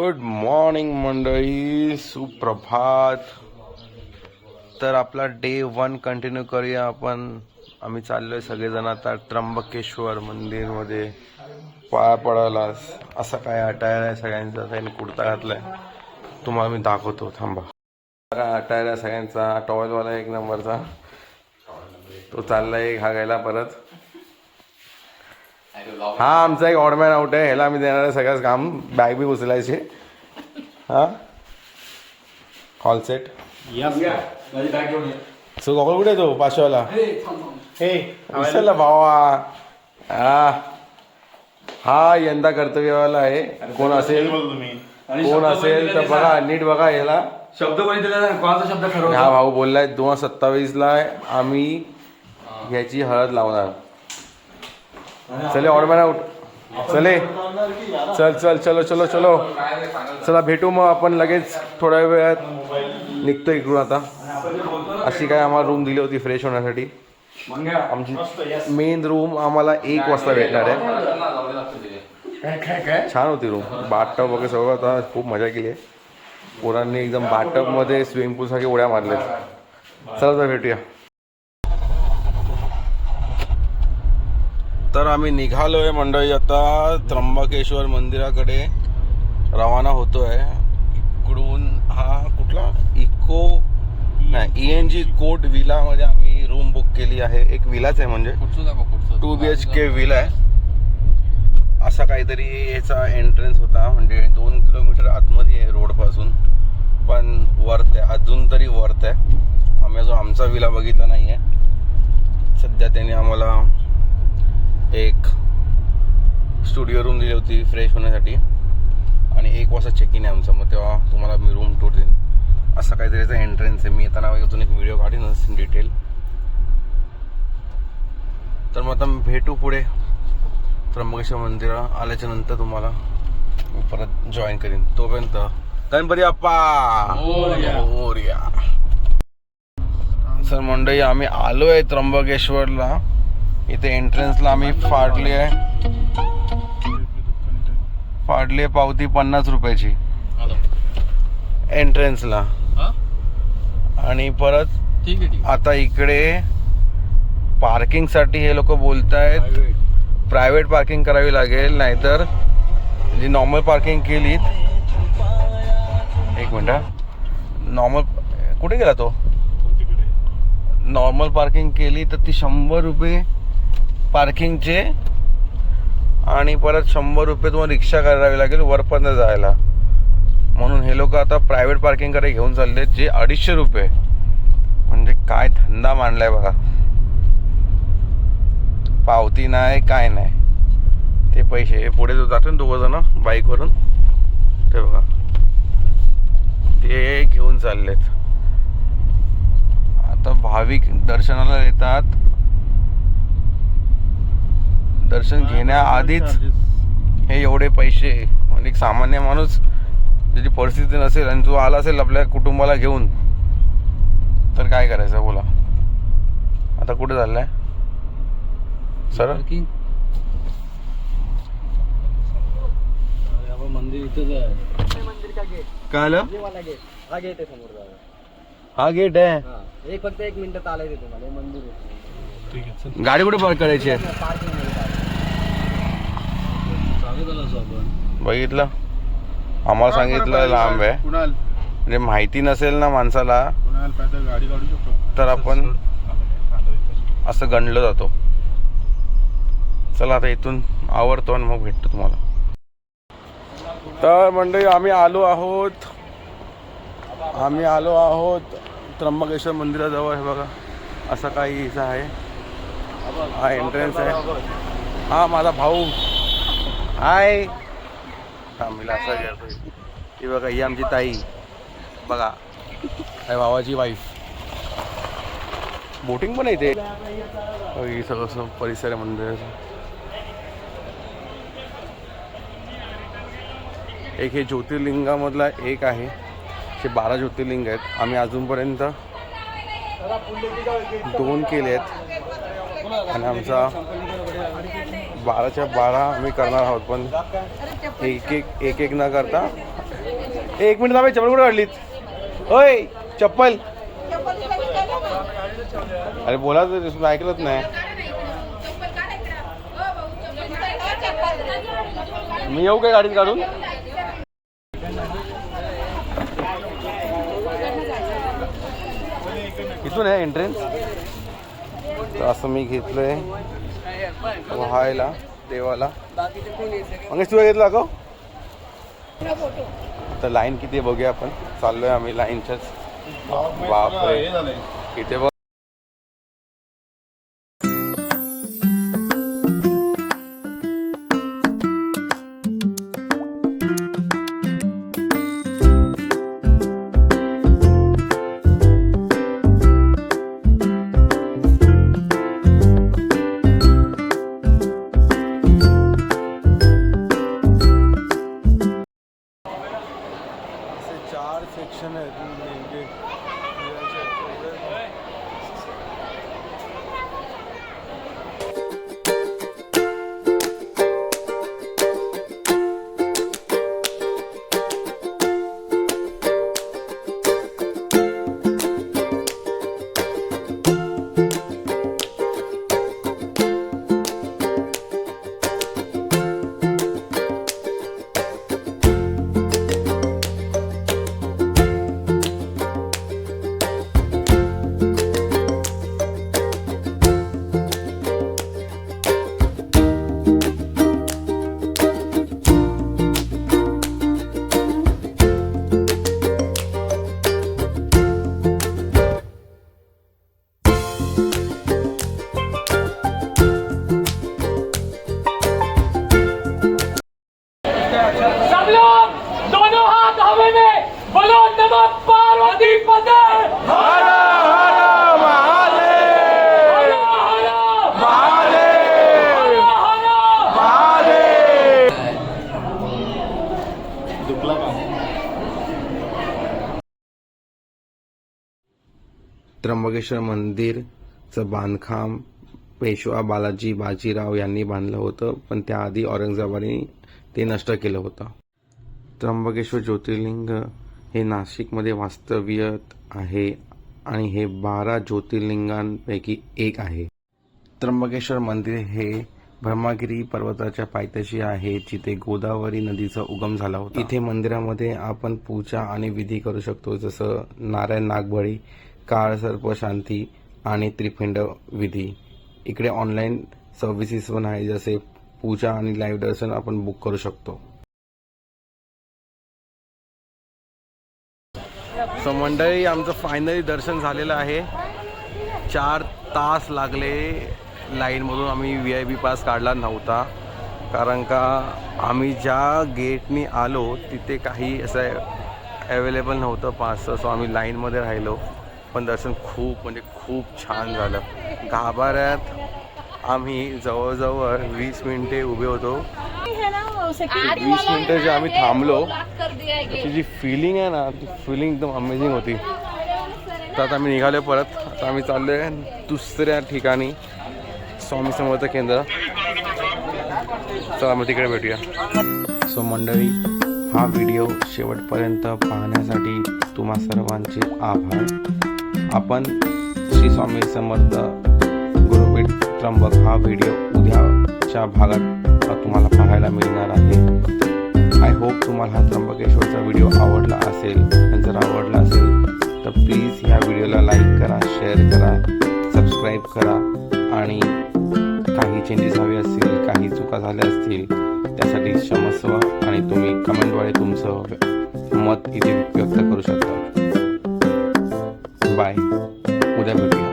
Good morning मंडळी सुप्रभात. तर आपला डे वन कंटिन्यू करूया आपण. आम्ही चाललोय सगळेजण आता त्र्यंबकेश्वर मंदिरमध्ये. पाया पडायला असं काय अटायर आहे सगळ्यांचा? त्यांनी कुर्ता घातलाय. तुम्हाला मी दाखवतो थांबा. काय अटायर आहे सगळ्यांचा. टॉवेलवाला एक नंबरचा. तो चाललाय घागायला परत. हा आमचा एक ऑडमॅन आउट आहे. ह्याला आम्ही देणार आहे सगळंच काम. बॅग बी उचलायचे. हा? हॉल सेट सो गॉगल कुठे आहे तो? पाचशेवाला? हे विसरला भावा. हा. हा यंदा कर्तव्यवाला आहे. कोण असेल? कोण असेल तर बघा नीट बघा याला. शब्द कोणी दिला नाही, कोणाचा शब्द खरं हा भाऊ बोललाय दोन हजार सत्तावीस ला आम्ही ह्याची हळद लावणार. चले ऑडमॅन आउट चले। चल चल चलो चलो चलो। चला भेटू मग आपण लगेच थोड्या वेळात. निघतो इकडून आता. अशी काय आम्हाला रूम दिली होती फ्रेश होण्यासाठी. आमची मेन रूम आम्हाला एक वाजता भेटणार आहे. छान होती रूम बाथटब वगैरे सगळं आता खूप मजा केली आहे. पोरांनी एकदम बाथटबमध्ये स्विमिंग पूल सारखे उड्या मारल्या चला तर भेटूया. तर आम्ही निघालोय मंडळी. आता त्र्यंबकेश्वर मंदिराकडे रवाना होतोय. इकडून हा कुठला? इको नाही ई एन जी कोट विलामध्ये आम्ही रूम बुक केली आहे. एक विलाच आहे म्हणजे. Two B H K villa आहे. असा काहीतरी याचा एंट्रन्स होता. म्हणजे दोन किलोमीटर आतमध्ये आहे रोडपासून. पण वर्थ आहे. अजून तरी वर्थ आहे. आम्ही अजून आमचा विला बघितला नाही आहे सध्या त्यांनी आम्हाला स्टुडिओ रूम दिली होती फ्रेश होण्यासाठी. आणि एक वाजता चेक इन आहे आमचं. मग तेव्हा तुम्हाला मी रूम टूर देईन. असा काहीतरी याचा एंट्रन्स आहे. मी येताना अजून एक व्हिडिओ काढीनच डिटेल तर मग आता भेटू पुढे. त्र्यंबकेश्वर मंदिर आल्याच्यानंतर तुम्हाला मी परत जॉईन करीन. तोपर्यंत गणपती मोरया. सर मंडळी आम्ही आलोय त्र्यंबकेश्वरला. इथे एंट्रन्सला आम्ही फाडली आहे. आहे पावती पन्नास रुपयाची. एंट्रन्सला आणि परत ठीक आहे आता इकडे पार्किंगसाठी हे लोक बोलतायत. प्रायव्हेट पार्किंग करावी लागेल नाहीतर जी नॉर्मल पार्किंग केली एक मिनिट नॉर्मल कुठे गेला तो? नॉर्मल पार्किंग केली तर ती शंभर रुपये पार्किंगचे आणि परत शंभर रुपये तुम्हाला रिक्षा करावी लागेल वरपर्यंत जायला. म्हणून हे लोक आता प्रायव्हेट पार्किंगकडे घेऊन चालले जे अडीचशे रुपये. म्हणजे काय धंदा मांडलाय बघा. पावती नाही काय नाही. ते पैसे पुढे जो जातो ना दोघं जण बाईकवरून. ते बघा. ते घेऊन चाललेत. आता भाविक दर्शनाला येतात. दर्शन घेण्याआधीच हे एवढे पैसे म्हणजे एक सामान्य माणूस ज्याची परिस्थिती नसेल आणि तो आला असेल आपल्या कुटुंबाला घेऊन तर काय करायचं बोला. आता कुठे चाललाय? सर? मंदिर इथंच आहे. काय आलं? वाला गेट हा गेट आहे समोर. हा गेट आहे? हा. एक फक्त एक मिनिट चालायचं तुम्हाला हे मंदिर आहे. गाडी कुठे पार्क करायची आहे पार्किंगमध्ये parking. सांगितलं असं आपण बघितलं? आम्हाला सांगितलं लांब आहे. कुणाल? म्हणजे माहिती नसेल ना माणसाला कुणाल पैदल गाडी काढू शकतो. तर आपण असं गणलं जातो. चला आता इथून आवडतो आणि मग भेटतो तुम्हाला. तर मंडळी आम्ही आलो आहोत. आम्ही आलो आहोत त्र्यंबकेश्वर मंदिराजवळ. हे बघा असं काही इथं आहे. हा एंट्रन्स आहे. हा माझा भाऊ. हाय. थांबीला असं करतोय ही बघा ही आमची ताई. बघा. आहे भावाची वाईफ बोटिंग पण आहे हो, सगळं असं परिसर आहे मंदिराचं एक हे ज्योतिर्लिंगामधला एक आहे. हे बारा ज्योतिर्लिंग आहेत. आम्ही अजूनपर्यंत दोन केले आहेत आणि आमचा बाराच्या बारा आम्ही करणार आहोत पण एक एक एक एक न करता एक मिनिट आम्ही चप्पल कुठे काढलीत? होय चप्पल. अरे बोला तर ऐकलंच नाही. मी येऊ काय गाडीत काढून? इथून आहे एंट्रन्स तर असं मी घेतलंय. व्हायला देवाला. बाकीचे कोण येते मंगेश तुला घेतला का तर लाईन किती आहे बघूया आपण. चाललोय आम्ही लाईनच्याच. बापरे हे इथे बघ. सब लोग दोनों हाथ हवा में बोलो नमः पार्वती पते हर हर हर दुखला का? त्र्यंबकेश्वर मंदिरचं बांधकाम पेशवा बालाजी बाजीराव यांनी बांधलं होतं पण त्याआधी औरंगजेबाने ते नष्ट केलं होतं. त्र्यंबकेश्वर ज्योतिर्लिंग हे नाशिकमध्ये वास्तव्यत आहे आणि हे बारा ज्योतिर्लिंगांपैकी एक आहे. त्र्यंबकेश्वर मंदिर हे ब्रह्मागिरी पर्वताच्या पायथ्याशी आहे जिथे गोदावरी नदीचा उगम झाला होता. इथे मंदिरामध्ये आपण पूजा आणि विधी करू शकतो जसं नारायण नागबळी काळ सर्प शांती आणि त्रिपिंड विधी. इकडे ऑनलाईन सर्व्हिसेस पण आहे जसे पूजा आणि लाईव्ह दर्शन आपण बुक करू शकतो. सो मंडळी आमचं फायनली दर्शन झालेलं आहे. चार तास लागले लाईनमधून आम्ही व्ही आय पी पास काढला नव्हता. कारण का आम्ही ज्या गेटनी आलो तिथे काही असं अवेलेबल नव्हतं पासचं सो आम्ही लाईनमध्ये राहिलो. पण दर्शन खूप म्हणजे खूप छान झालं. गाभाऱ्यात आम्ही जवळजवळ वीस मिनिटे उभे होतो. वीस मिनिटं जे आम्ही थांबलो त्याची जी फिलिंग आहे ना ती फिलिंग एकदम अमेझिंग होती. तर आता आम्ही निघालो परत. आता आम्ही चाललोय दुसऱ्या ठिकाणी स्वामी समर्थ केंद्र. चला मग तिकडे भेटूया. सो मंडळी हा व्हिडिओ शेवटपर्यंत पाहण्यासाठी तुम्हा सर्वांचे आभार. आपण श्री स्वामी समर्थ गुरुपीठ त्र्यंबक हा व्हिडिओ उद्याच्या भागात तुम्हाला पाहायला मिळणार आहे. आय होप तुम्हाला हा त्र्यंबकेश्वरचा व्हिडिओ आवडला असेल. जर आवडला असेल तर प्लीज ह्या व्हिडिओला लाईक करा शेअर करा सबस्क्राईब करा. आणि काही चेंजेस हवे असतील काही चुका झाल्या असतील त्यासाठी क्षमस्व आणि तुम्ही कमेंटद्वारे तुमचं मत इथे व्यक्त करू शकता. बाय उद्या भेटूया.